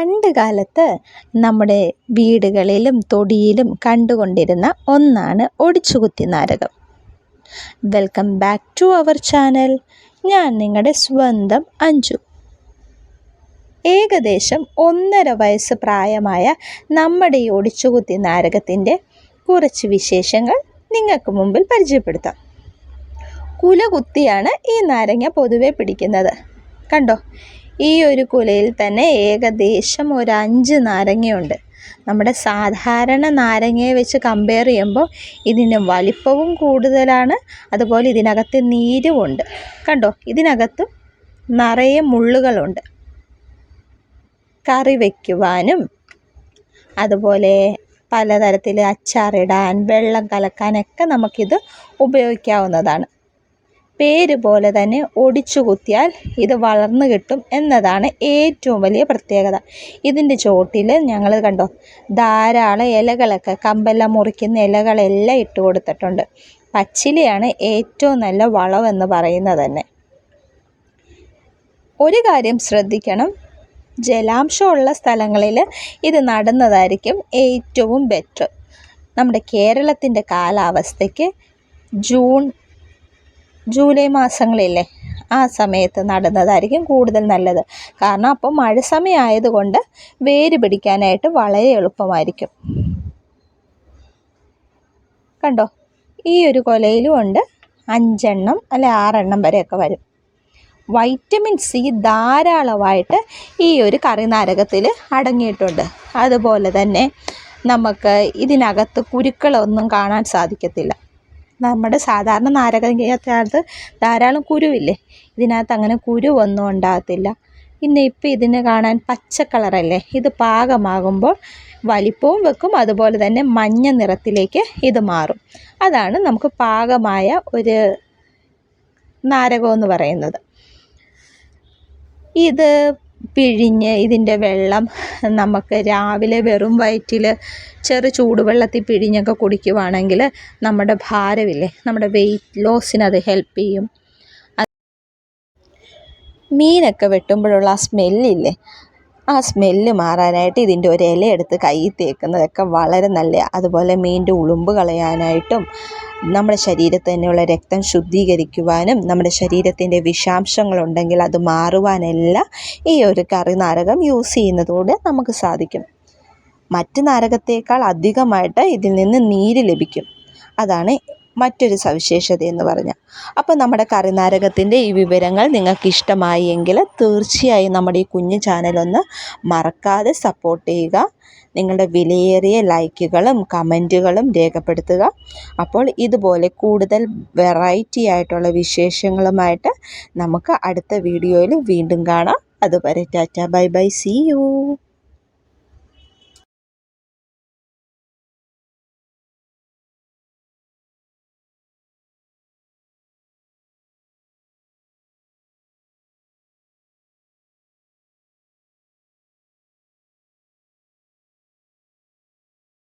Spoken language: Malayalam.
പണ്ട് കാലത്ത് നമ്മുടെ വീടുകളിലും തൊടിയിലും കണ്ടുകൊണ്ടിരുന്ന ഒന്നാണ് ഒടിച്ചുകുത്തി നാരകം. Welcome back to our channel ഞാൻ നിങ്ങളുടെ സ്വന്തം അഞ്ചു ഏകദേശം ഒന്നര വയസ്സ് പ്രായമായ നമ്മുടെ ഈ ഒടിച്ചുകുത്തി നാരകത്തിന്റെ കുറച്ച് വിശേഷങ്ങൾ നിങ്ങൾക്ക് മുമ്പിൽ പരിചയപ്പെടുത്താം. കുലകുത്തിയാണ് ഈ നാരങ്ങ പൊതുവെ പിടിക്കുന്നത്. കണ്ടോ? ഈ ഒരു കുലയിൽ തന്നെ ഏകദേശം ഒരു അഞ്ച് നാരങ്ങയുണ്ട്. നമ്മുടെ സാധാരണ നാരങ്ങയെ വെച്ച് കമ്പയർ ചെയ്യുമ്പോൾ ഇതിന് വലിപ്പവും കൂടുതലാണ് അതുപോലെ ഇതിനകത്ത് നീരുമുണ്ട് കണ്ടോ? ഇതിനകത്ത് നിറയെ മുള്ളുകളുണ്ട്. കറി വയ്ക്കുവാനും അതുപോലെ പലതരത്തിൽ അച്ചാറിടാൻ വെള്ളം കലക്കാനൊക്കെ നമുക്കിത് ഉപയോഗിക്കാവുന്നതാണ്. പേര് പോലെ തന്നെ ഒടിച്ചു കുത്തിയാൽ ഇത് വളർന്നു കിട്ടും എന്നതാണ് ഏറ്റവും വലിയ പ്രത്യേകത. ഇതിന്റെ ചോട്ടിൽ ഞങ്ങൾ കണ്ടോ ധാരാളം ഇലകളൊക്കെ കമ്പെല്ലാം മുറിക്കുന്ന ഇലകളെല്ലാം ഇട്ട് കൊടുത്തിട്ടുണ്ട്. പച്ചിലയാണ് ഏറ്റവും നല്ല വളമെന്ന് പറയുന്നത് തന്നെ. ഒരു കാര്യം ശ്രദ്ധിക്കണം ജലാംശമുള്ള സ്ഥലങ്ങളിൽ ഇത് നടന്നതായിരിക്കും ഏറ്റവും ബെറ്റർ. നമ്മുടെ കേരളത്തിന്റെ കാലാവസ്ഥയ്ക്ക് ജൂൺ ജൂലൈ മാസങ്ങളില്ലേ ആ സമയത്ത് നടുന്നതായിരിക്കും കൂടുതൽ നല്ലത്. കാരണം അപ്പോൾ മഴ സമയമായതുകൊണ്ട് വേര് പിടിക്കാനായിട്ട് വളരെ എളുപ്പമായിരിക്കും. കണ്ടോ? ഈ ഒരു കൊലയിലും ഉണ്ട്. അഞ്ചെണ്ണം അല്ലെ ആറെണ്ണം വരെയൊക്കെ വരും. വൈറ്റമിൻ സി ധാരാളമായിട്ട് ഈ ഒരു കറിനാരകത്തിൽ അടങ്ങിയിട്ടുണ്ട്. അതുപോലെ തന്നെ നമുക്ക് ഇതിനകത്ത് കുരുക്കളൊന്നും കാണാൻ സാധിക്കത്തില്ല. നമ്മുടെ സാധാരണ നാരകത്തിനകത്ത് ധാരാളം കുരുവില്ലേ? ഇതിനകത്ത് അങ്ങനെ കുരുവൊന്നും ഉണ്ടാകത്തില്ല. പിന്നെ ഇപ്പം ഇതിന് കാണാൻ പച്ച കളറല്ലേ? ഇത് പാകമാകുമ്പോൾ വലിപ്പവും വെക്കും അതുപോലെ തന്നെ മഞ്ഞ നിറത്തിലേക്ക് ഇത് മാറും. അതാണ് നമുക്ക് പാകമായ ഒരു നാരകമെന്ന് പറയുന്നത്. ഇത് പിഴിഞ്ഞ് ഇതിന്റെ വെള്ളം നമുക്ക് രാവിലെ വെറും വയറ്റിൽ ചെറു ചൂടുവെള്ളത്തിൽ പിഴിഞ്ഞൊക്കെ കുടിക്കുവാണെങ്കിൽ നമ്മുടെ ഭാരമില്ലേ നമ്മുടെ വെയിറ്റ് ലോസിന് അത് ഹെൽപ്പ് ചെയ്യും. മീനൊക്കെ വെട്ടുമ്പോഴുള്ള ആ സ്മെല്ലില്ലേ ആ സ്മെല്ല് മാറാനായിട്ട് ഇതിന്റെ ഒരു എടുത്ത് കയ്യിൽ തേക്കുന്നതൊക്കെ വളരെ നല്ല അതുപോലെ മീനിന്റെ ഉളുമ്പ് കളയാനായിട്ടും നമ്മുടെ ശരീരത്തിൽ തന്നെയുള്ള രക്തം ശുദ്ധീകരിക്കുവാനും നമ്മുടെ ശരീരത്തിന്റെ വിഷാംശങ്ങളുണ്ടെങ്കിൽ അത് മാറുവാനെല്ലാം ഈ ഒരു കറി നാരകം യൂസ് ചെയ്യുന്നതോടെ നമുക്ക് സാധിക്കും. മറ്റ് നാരകത്തേക്കാൾ അധികമായിട്ട് ഇതിൽ നിന്ന് നീര് ലഭിക്കും. അതാണ് മറ്റൊരു സവിശേഷത എന്ന് പറഞ്ഞാൽ അപ്പോൾ നമ്മുടെ കറിനാരകത്തിന്റെ ഈ വിവരങ്ങൾ നിങ്ങൾക്ക് ഇഷ്ടമായി എങ്കിൽ തീർച്ചയായും നമ്മുടെ ഈ കുഞ്ഞു ചാനലൊന്ന് മറക്കാതെ സപ്പോർട്ട് ചെയ്യുക. നിങ്ങളുടെ വിലയേറിയ ലൈക്കുകളും കമന്റുകളും രേഖപ്പെടുത്തുക. അപ്പോൾ ഇതുപോലെ കൂടുതൽ വെറൈറ്റി ആയിട്ടുള്ള വിശേഷങ്ങളുമായിട്ട് നമുക്ക് അടുത്ത വീഡിയോയിൽ വീണ്ടും കാണാം. അതുവരെ tata bye bye see you